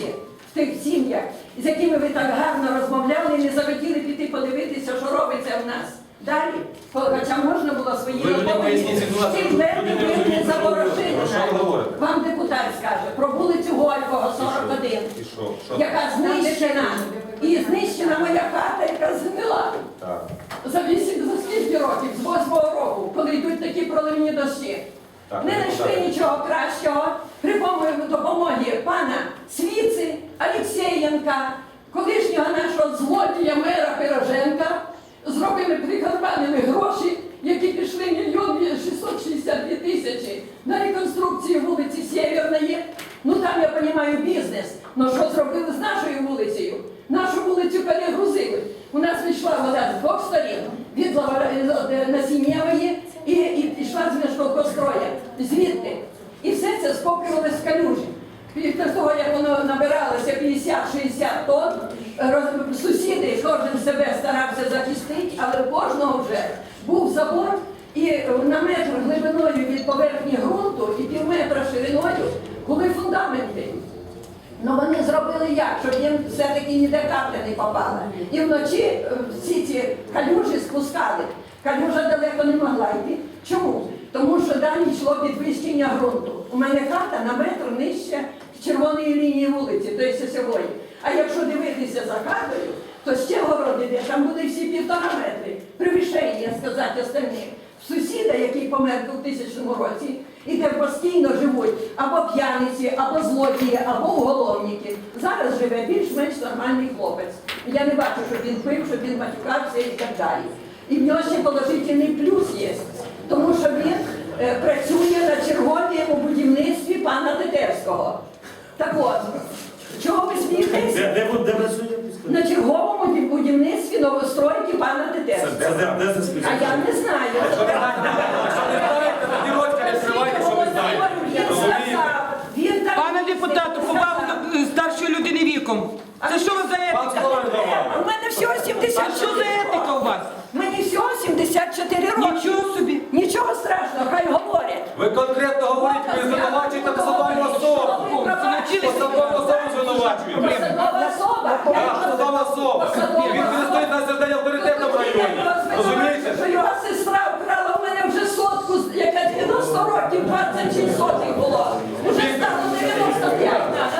бабусі в тих сім'ях, з якими ви так гарно розмовляли і не захотіли піти подивитися, що робиться в нас. Далі, хоча можна було свої ситуацію, Цим не ви не говорите? Вам депутат скаже про вулицю Горького, 41 І що? Що? яка знищена, і знищена моя хата, яка згнила за вісім, за скільки років, з восьмого року, коли йдуть такі проливні дощі. Так, Не знайшли нічого кращого при допомогі Алексєєнка, колишнього нашого злодія мера Пироженка, зробили прикарманими гроші, які пішли мільйон 662 тисячі на реконструкцію вулиці Сєвєрної. Ну там я розумію бізнес. Ну що зробили з нашою вулицею? Нашу вулицю перегрузили. У нас вийшла вода з двох сторін від Лавра- е, Насіннєвої і, і пішла з Мішкокостроя. Звідти. І все це скоплювалося в калюжі. Після того, як воно набиралося 50-60 тонн, роз- сусіди, кожен себе старався захистити, але у кожного вже був забор і на метр глибиною від поверхні ґрунту і пів метра шириною були фундаменти. Ну вони зробили як, щоб їм все-таки ніде капля не попала. І вночі е, всі ці калюжі спускали. Калюжа далеко не могла йти. Чому? Тому що далі йшло підвищення ґрунту. У мене хата на нижче червоної лінії вулиці, тобто сьогодні. А якщо дивитися за хатою, то ще город іде, там буде всі півтора метри. Превишення, сказати, остальних. Сусіда, який помер у 2000 році, і де постійно живуть або п'яниці, або злодії, або уголовники. Зараз живе більш-менш нормальний хлопець. Я не бачу, щоб він пив, щоб він матюкався і так далі. І в нього ще положительний плюс є, тому що він працює на черговому будівництві пана Тетерського. Так от, чого ви смієтеся? Де, де, де працює? На черговому будівництві новостройки пана Тетерського. Це де, де А я не знаю. Він так Пане депутату, повагу до е, старшої людини віком. Це що ви за етика? У мене всього А 74 що за етика у вас? Мені всього 74 роки. Нічого собі. Нічого страшного, Посадова особа. Так, посадова особа. Він не стоїть на завдання авторитету в районі. Розумієте? Що його сестра вкрала у мене вже сотку, яка 90 років, 26 сотих було. Уже стало 95.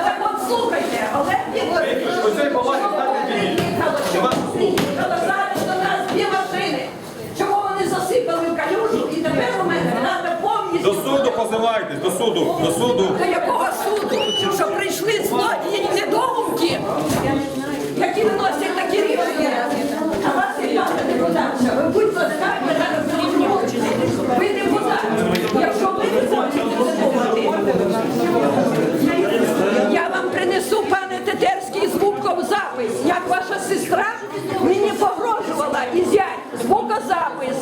Так от слухайте, Олег поважний чому знаєте, вони ні. приїхали, чому зараз до нас дві машини? Чому вони засипали в калюжу і тепер у мене треба повністю... Позивайтесь, до суду, до суду. До якого суду? Що прийшли злодії і недоумки, які виносять такі рішення. А вас пане депутатша, ви будь ласка, ви зараз зрівнюєте. Ви депутат. Якщо ви не хочете задумати, я вам принесу, пане Тетерський, звукозапис, як ваша сестра мені погрожувала і зять звукозапис,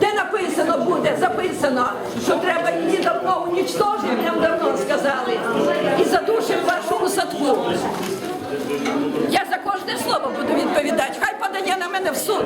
де написано буде, записано, що треба її давно унічтожити, нам давно сказали, і задушив вашому садку. Я за кожне слово буду відповідати. Хай подає на мене в суд.